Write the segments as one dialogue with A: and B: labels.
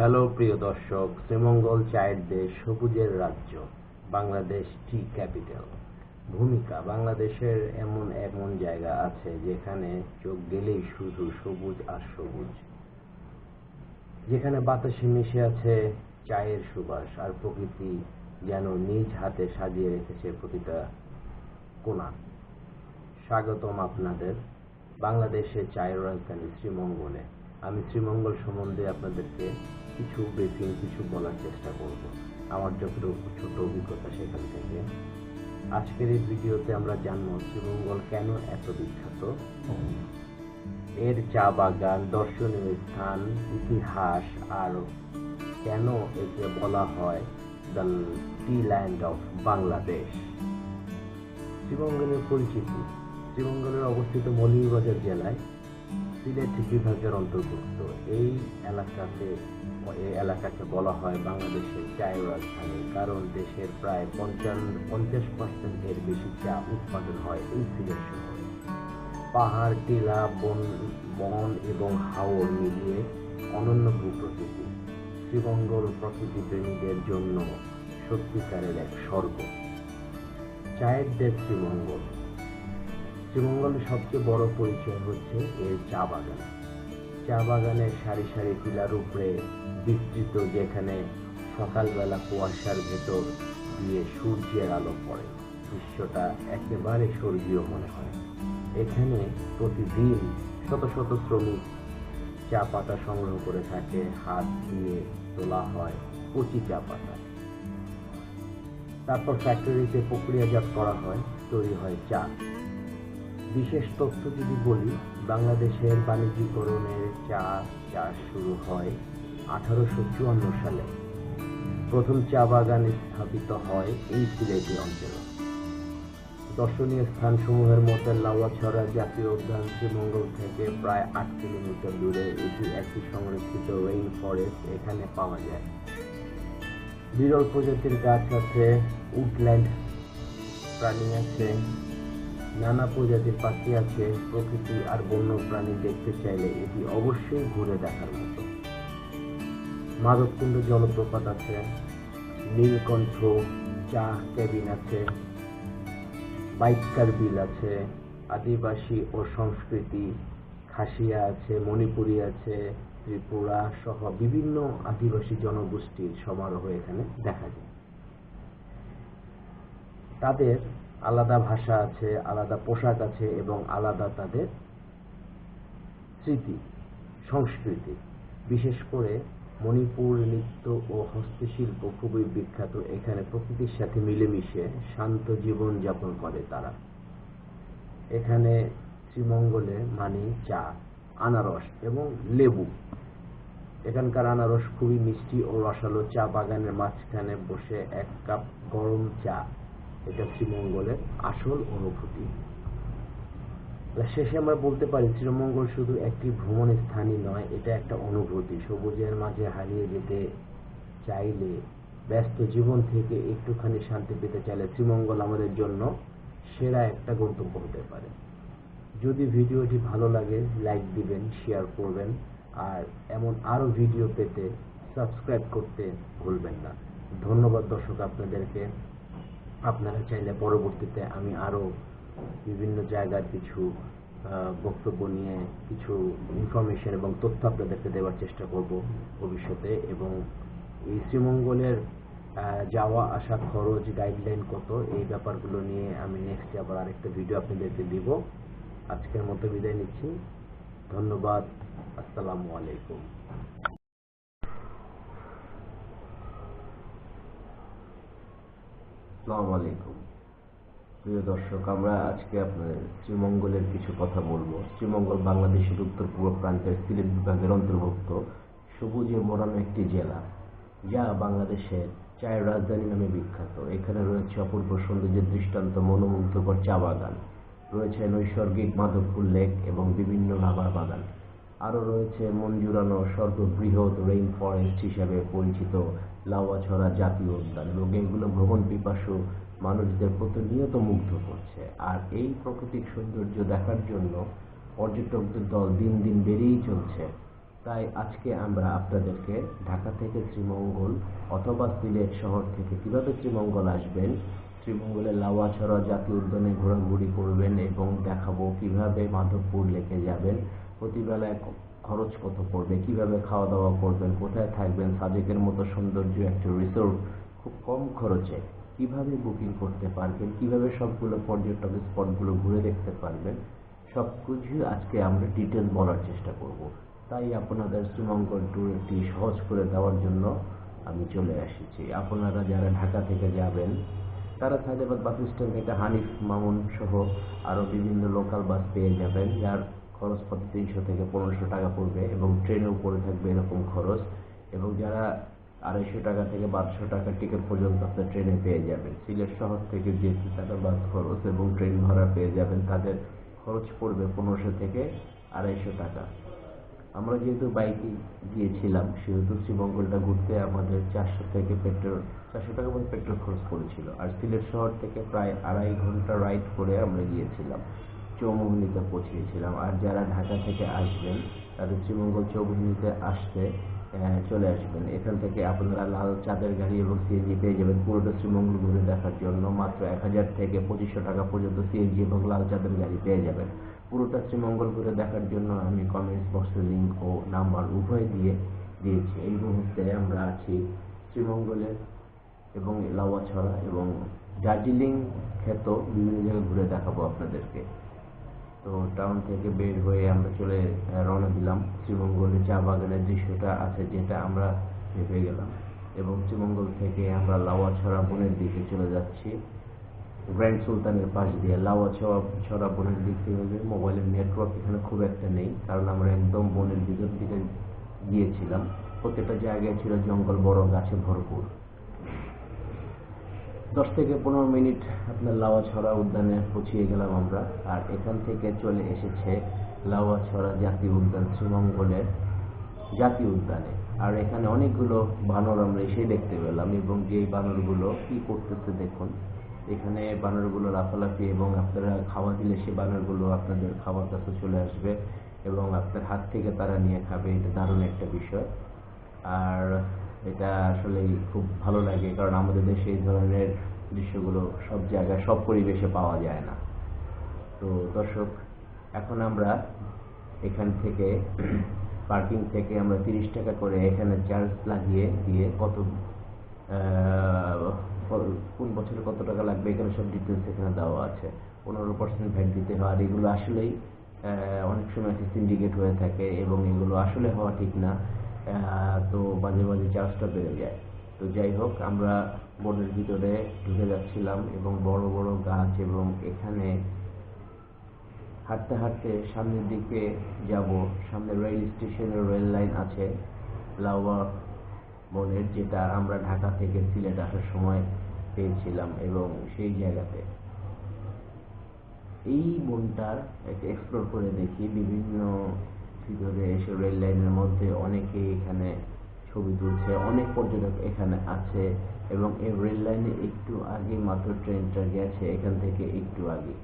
A: Hello, প্রিয় দর্শক, শ্রীমঙ্গল চায়ের দেশ সবুজের রাজ্য, বাংলাদেশ টি ক্যাপিটাল। ভূমিকা, বাংলাদেশের এমন এমন জায়গা আছে যেখানে চোখ গেলেই শুধু সবুজ আর সবুজ। যেখানে বাতাসে মিশে আছে চায়ের সুবাস আর প্রকৃতি যেন নিজ হাতে সাজিয়ে রেখেছে প্রতিটা কোনা স্বাগতম আপনাদের বাংলাদেশের চায়ের রাজধানী শ্রীমঙ্গলে। আমি শ্রীমঙ্গল সম্বন্ধে আপনাদেরকে কিছু ব্রিফিং কিছু বলার চেষ্টা করব। আমার যতটুকু ছোট অভিজ্ঞতা সেখান থেকে। আজকের এই ভিডিওতে আমরা জানব শ্রীমঙ্গল কেন এত বিখ্যাত? এর চা বাগান, দর্শনীয় স্থান, ইতিহাস, আর কেন একে বলা হয় the tea land of Bangladesh? শ্রীমঙ্গলের পরিচিতি। শ্রীমঙ্গলের অবস্থিত মৌলভীবাজার জেলায় সিলেট বিভাগের অন্তর্ভুক্ত। এই এলাকাতে, এই এলাকাকে বলা হয় বাংলাদেশের চায়ের রাজধানী, কারণ দেশের প্রায় পঞ্চান্ন পঞ্চাশ পার্সেন্ট এর বেশি চা উৎপাদন হয় এই সিলেট শহরে। পাহাড়, টিলা, বন বন এবং হাওর মিলিয়ে অনন্য ভূপ্রকৃতি। শ্রীমঙ্গল প্রকৃতি প্রেমীদের জন্য সত্যিকারের এক স্বর্গ। চায়ের দেশ শ্রীমঙ্গল। শ্রীমঙ্গলের সবচেয়ে বড় পরিচয় হচ্ছে এর চা বাগান। চা বাগানের সারি সারি টিলার উপরে বিস্তৃত, যেখানে সকালবেলা কুয়াশার ভেতর দিয়ে সূর্যের আলো পড়ে। দৃশ্যটা একেবারে স্বর্গীয় মনে হয়। এখানে প্রতিদিন শত শত শ্রমিক চা পাতা সংগ্রহ করে থাকে, হাত দিয়ে তোলা হয় কচি চা পাতা। তারপর ফ্যাক্টরিতে প্রক্রিয়াজাত করা হয়, তৈরি হয় চা। বিশেষ তথ্য যদি বলি, বাংলাদেশের বাণিজ্যিকরণের চা চাষ শুরু হয় আঠারোশো চুয়ান্ন সালে। প্রথম চা বাগান স্থাপিত হয় এই সিলেটি অঞ্চলে। দর্শনীয় স্থানসমূহের মধ্যে লাউয়াছড়া জাতীয় উদ্যান শ্রীমঙ্গল থেকে প্রায় আট কিলোমিটার দূরে এটি একটি সংরক্ষিত রেইন ফরেস্ট এখানে পাওয়া যায়। বিরল প্রজাতির গাছ আছে উডল্যান্ড প্রাণী আছে নানা প্রজাতির পাখি আছে, প্রকৃতি আর বন্য প্রাণী দেখতে চাইলে এটি অবশ্যই ঘুরে দেখার মতো। মাধবকুণ্ড জলপ্রপাত আছে, নীলকণ্ঠ চা কেবিন আছে, বাইকার বিল আছে, আদিবাসী ও সংস্কৃতি, খাসিয়া আছে, মণিপুরি আছে, ত্রিপুরা সহ বিভিন্ন আদিবাসী জনগোষ্ঠীর সমারোহ এখানে দেখা যায়। তাদের আলাদা ভাষা আছে, আলাদা পোশাক আছে এবং আলাদা তাদের স্মৃতি, সংস্কৃতি। বিশেষ করে মণিপুর নৃত্য ও হস্তশিল্প খুবই বিখ্যাত। এখানে প্রকৃতির সাথে মিলেমিশে শান্ত জীবন যাপন করে তারা। এখানে শ্রীমঙ্গলে মানি, চা, আনারস এবং লেবু। এখানকার আনারস খুবই মিষ্টি ও রসালো। চা বাগানের মাঝখানে বসে এক কাপ গরম চা এটা শ্রীমঙ্গলের আসল অনুভূতি। শেষে আমরা বলতে পারি, শ্রীমঙ্গল শুধু একটি ভ্রমণ স্থানই নয়, এটা একটা অনুভূতি। সবুজের মাঝে হারিয়ে যেতে চাইলে, ব্যস্ত জীবন থেকে একটুখানি শান্তি পেতে চাইলে শ্রীমঙ্গল আমাদের জন্য সেরা একটা গন্তব্য হতে পারে। যদি ভিডিওটি ভালো লাগে, লাইক দিবেন, শেয়ার করবেন, আর এমন আরও ভিডিও পেতে সাবস্ক্রাইব করতে ভুলবেন না। ধন্যবাদ দর্শক আপনাদেরকে। আপনারা চাইলে পরবর্তীতে আমি আরও বিভিন্ন জায়গার কিছু বক্তব্য নিয়ে কিছু ইনফরমেশন এবং তথ্য আপনাদেরকে দেওয়ার চেষ্টা করব ভবিষ্যতে এবং এই শ্রীমঙ্গলের যাওয়া আসা খরচ গাইডলাইন কত, এই ব্যাপারগুলো নিয়ে আমি নেক্সট আবার আরেকটা ভিডিও আপনাদেরকে দিব। আজকের মতো বিদায় নিচ্ছি। ধন্যবাদ। আসসালামু আলাইকুম। আসসালামু আলাইকুম। প্রিয় দর্শক, আমরা আজকে আপনাদের শ্রীমঙ্গলের কিছু কথা বলব। শ্রীমঙ্গল বাংলাদেশের উত্তর পূর্ব প্রান্তের সিলেট বিভাগের অন্তর্ভুক্ত সবুজে মোড়ানো একটি জেলা। যা বাংলাদেশের চায়ের রাজধানী নামে বিখ্যাত। এখানে রয়েছে অপূর্ব সৌন্দর্যের দৃষ্টান্ত মনোমুগ্ধকর চা বাগান। রয়েছে নৈসর্গিক মাধবপুর লেক এবং বিভিন্ন রাবার বাগান। আরও রয়েছে জুড়ানো সর্ববৃহৎ রেইন ফরেস্ট হিসাবে পরিচিত লাউয়াছড়া জাতীয় উদ্যান। এবং এগুলো ভ্রমণ পিপাসু মানুষদের প্রতিনিয়ত মুগ্ধ করছে। আর এই প্রাকৃতিক সৌন্দর্য দেখার জন্য পর্যটকদের দল দিন দিন বেড়েই চলছে। তাই আজকে আমরা আপনাদেরকে ঢাকা থেকে শ্রীমঙ্গল অথবা সিলেট শহর থেকে কীভাবে শ্রীমঙ্গল আসবেন শ্রীমঙ্গলের লাউয়াছড়া জাতীয় উদ্যানে ঘোরাঘুরি করবেন এবং দেখাবো কীভাবে মাধবপুর লেকে যাবেন, প্রতিবেলায় খরচ কত পড়বে, কীভাবে খাওয়া দাওয়া করবেন, কোথায় থাকবেন, সাজেকের মতো সৌন্দর্য একটা রিসোর্ট খুব কম খরচে। কীভাবে বুকিং করতে পারবেন, কীভাবে সবগুলো পর্যটক স্পটগুলো ঘুরে দেখতে পারবেন সব কিছু আজকে আমরা ডিটেল বলার চেষ্টা করব। তাই আপনাদের শ্রীমঙ্গল ট্যুর একটি সহজ করে দেওয়ার জন্য আমি চলে এসেছি। আপনারা যারা ঢাকা থেকে যাবেন, তারা হায়দ্রাবাদ বাস স্ট্যান্ড থেকে হানিফ মামুন সহ আরও বিভিন্ন লোকাল বাস পেয়ে যাবেন। যার খরচ প্রতি তিনশো থেকে পনেরোশো টাকা পড়বে এবং ট্রেনেও পড়ে থাকবে এরকম খরচ। এবং যারা আড়াইশো টাকা থেকে বারোশো টাকার টিকিট পর্যন্ত আপনার ট্রেনে পেয়ে যাবেন। সিলেট শহর থেকে যে টাকা বাস খরচ এবং ট্রেন ভাড়া পেয়ে যাবেন, তাদের খরচ পড়বে পনেরোশো থেকে আড়াইশো টাকা। আমরা যেহেতু বাইকে গিয়েছিলাম, সেহেতু শ্রীমঙ্গলটা ঘুরতে আমাদের চারশো থেকে পেট্রোল, চারশো টাকা মতো পেট্রোল খরচ পড়েছিল। আর সিলেট শহর থেকে প্রায় আড়াই ঘণ্টা রাইড করে আমরা গিয়েছিলাম। চৌমুহনীতে পৌঁছিয়েছিলাম। আর যারা ঢাকা থেকে আসবেন, তাদের শ্রীমঙ্গল চৌমুহনীতে আসতে চলে আসবেন। এখান থেকে আপনারা লাল চাঁদের গাড়ি এবং সিএনজি পেয়ে যাবেন পুরোটা শ্রীমঙ্গল ঘুরে দেখার জন্য। মাত্র এক হাজার থেকে পঁচিশশো টাকা পর্যন্ত সিএনজি এবং লাল চাঁদের গাড়ি পেয়ে যাবেন। পুরোটা শ্রীমঙ্গল ঘুরে দেখার জন্য আমি কমেন্টস বক্সে লিঙ্ক ও নাম্বার উভয় দিয়ে দিয়েছি। এই মুহূর্তে আমরা আছি শ্রীমঙ্গলের এবং লাউয়াছড়া এবং দার্জিলিং খ্যাত বিভিন্ন জায়গায় ঘুরে দেখাবো আপনাদেরকে। তো টাউন থেকে বের হয়ে আমরা চলে রওনা দিলাম। শ্রীমঙ্গলের চা বাগানের দৃশ্যটা আছে যেটা আমরা ভেবে গেলাম। এবং শ্রীমঙ্গল থেকে আমরা লাউয়াছড়া বনের দিকে চলে যাচ্ছি। গ্র্যান্ড সুলতানের পাশ দিয়ে লাওয়া ছড়া ছড়া বনের দিক থেকে মোবাইলের নেটওয়ার্ক এখানে খুব একটা নেই, কারণ আমরা একদম বনের ভিতর দিকে গিয়েছিলাম। প্রত্যেকটা জায়গায় ছিল জঙ্গল, বড় গাছে ভরপুর। দশ থেকে পনেরো মিনিট আপনার লাউয়াছড়া উদ্যানে পৌঁছিয়ে গেলাম আমরা। আর এখান থেকে চলে এসেছে লাউয়াছড়া জাতীয় উদ্যান, শ্রীমঙ্গলের জাতীয় উদ্যানে। আর এখানে অনেকগুলো বানর আমরা এসে দেখতে পেলাম এবং যেই বানরগুলো কি করতেছে দেখুন। এখানে বানরগুলো লাফালাফি এবং আপনারা খাওয়া দিলে সেই বানরগুলো আপনাদের খাবার কাছে চলে আসবে এবং আপনার হাত থেকে তারা নিয়ে খাবে, এটা দারুণ একটা বিষয়। আর এটা আসলে খুব ভালো লাগে, কারণ আমাদের দেশে এই ধরনের দৃশ্যগুলো সব জায়গায়, সব পরিবেশে পাওয়া যায় না। তো দর্শক, এখন আমরা এখান থেকে পার্কিং থেকে আমরা তিরিশ টাকা করে এখানে চার্জ লাগিয়ে দিয়ে কত কোন বছরে কত টাকা লাগবে এখানে সব ডিটেলস এখানে দেওয়া আছে। পনেরো পার্সেন্ট ভ্যাট দিতে হয়, আর এগুলো আসলেই অনেক সময় সিন্ডিকেট হয়ে থাকে এবং এগুলো আসলে হওয়া ঠিক না। তো মাঝে মাঝে চার্জটা বেড়ে যায়। তো যাই হোক, আমরা বনের ভিতরে ঢুকে যাচ্ছিলাম এবং বড় বড় গাছ এবং এখানে হাঁটতে হাঁটতে সামনের দিকে যাব। সামনে রেল স্টেশনের রেল লাইন আছে লাউয়া বনের, যেটা আমরা ঢাকা থেকে সিলেট আসার সময় পেয়েছিলাম এবং সেই জায়গাতে। এই বনটার এক্সপ্লোর করে দেখি বিভিন্ন ভিতরে এসে রেল লাইনের মধ্যে অনেকে এখানে ছবি তুলছে, অনেক পর্যটক এখানে আছে এবং এই রেল লাইনে একটু আগে মাত্র ট্রেনটা গেছে, এখান থেকে একটু আগে।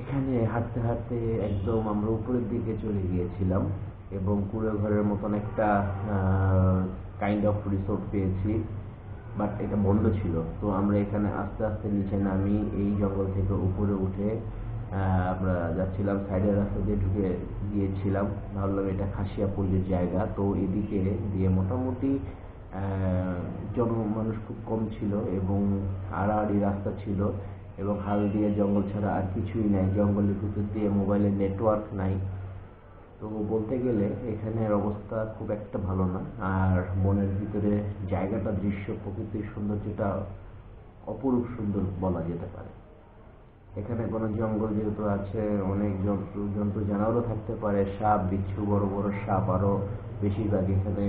A: এখানে হাঁটতে হাঁটতে একদম আমরা উপরের দিকে চলে গিয়েছিলাম এবং কুড়ে ঘরের মতন একটা কাইন্ড অফ রিসোর্ট পেয়েছি বাট এটা বন্ধ ছিল। তো আমরা এখানে আস্তে আস্তে নিচে নামি, এই জঙ্গল থেকে উপরে উঠে আমরা যাচ্ছিলাম সাইডের রাস্তা দিয়ে ঢুকে গিয়েছিলাম। ভাবলাম এটা খাসিয়াপল্লির জায়গা। তো এদিকে দিয়ে মোটামুটি আহ, জনমানুষ খুব কম ছিল এবং আড়াআড়ি রাস্তা ছিল এবং হাল দিয়ে জঙ্গল ছাড়া আর কিছুই নাই। জঙ্গলের ভিতর দিয়ে মোবাইলের নেটওয়ার্ক নাই। তো বলতে গেলে এখানের অবস্থা খুব একটা ভালো না। আর মনের ভিতরে জায়গাটা দৃশ্য প্রকৃতির সৌন্দর্যটা অপরূপ সুন্দর বলা যেতে পারে। এখানে কোনো জঙ্গল যেহেতু আছে, অনেক জন্তু জন্তু জানোয়ারও থাকতে পারে, সাপ, বিচ্ছু, বড় বড় সাপ আরও বেশিরভাগ এখানে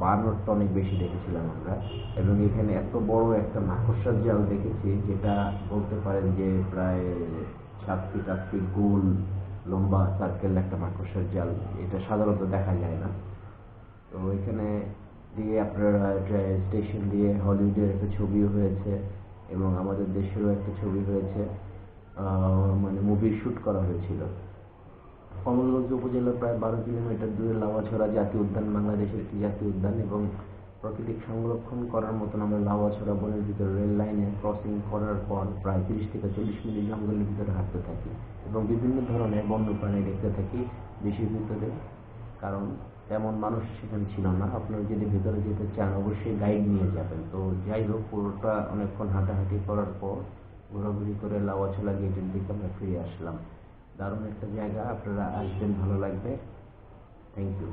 A: বানর তো অনেক বেশি দেখেছিলাম আমরা। এবং এখানে এত বড় একটা মাকড়সার জাল দেখেছি, যেটা বলতে পারেন যে প্রায় সাত ফিট আট ফিট গোল, লম্বা সার্কেল একটা মাকড়সার জাল। এটা সাধারণত দেখা যায় না। তো এখানে দিয়ে আপনারা স্টেশন দিয়ে হলিউডের একটা ছবিও হয়েছে এবং আমাদের দেশেরও একটা ছবি হয়েছে। মানে মুভির শ্যুট করা হয়েছিল। কমলগঞ্জ উপজেলার প্রায় বারো কিলোমিটার দূরে লাওয়াছড়া জাতীয় উদ্যান, বাংলাদেশের একটি জাতীয় উদ্যান এবং প্রাকৃতিক সংরক্ষণ করার মতন আমরা লাওয়াছড়া বনের ভিতরে রেল লাইনে ক্রসিং করার পর প্রায় তিরিশ থেকে চল্লিশ মিনিট জঙ্গলের ভিতরে হাঁটতে থাকি এবং বিভিন্ন ধরনের বন্যপ্রাণী দেখতে থাকি দেশের ভিতরে কারণ তেমন মানুষ সেখানে ছিল না। আপনারা যদি ভেতরে যেতে চান, অবশ্যই গাইড নিয়ে যাবেন। তো যাই হোক, পুরোটা অনেকক্ষণ হাঁটাহাঁটি করার পর ঘোরাঘুরি করে লাওয়াছলা গেটের দিকে আমরা ফিরে আসলাম। দারুণ একটা জায়গা, আপনারা আসবেন, ভালো লাগবে। Thank you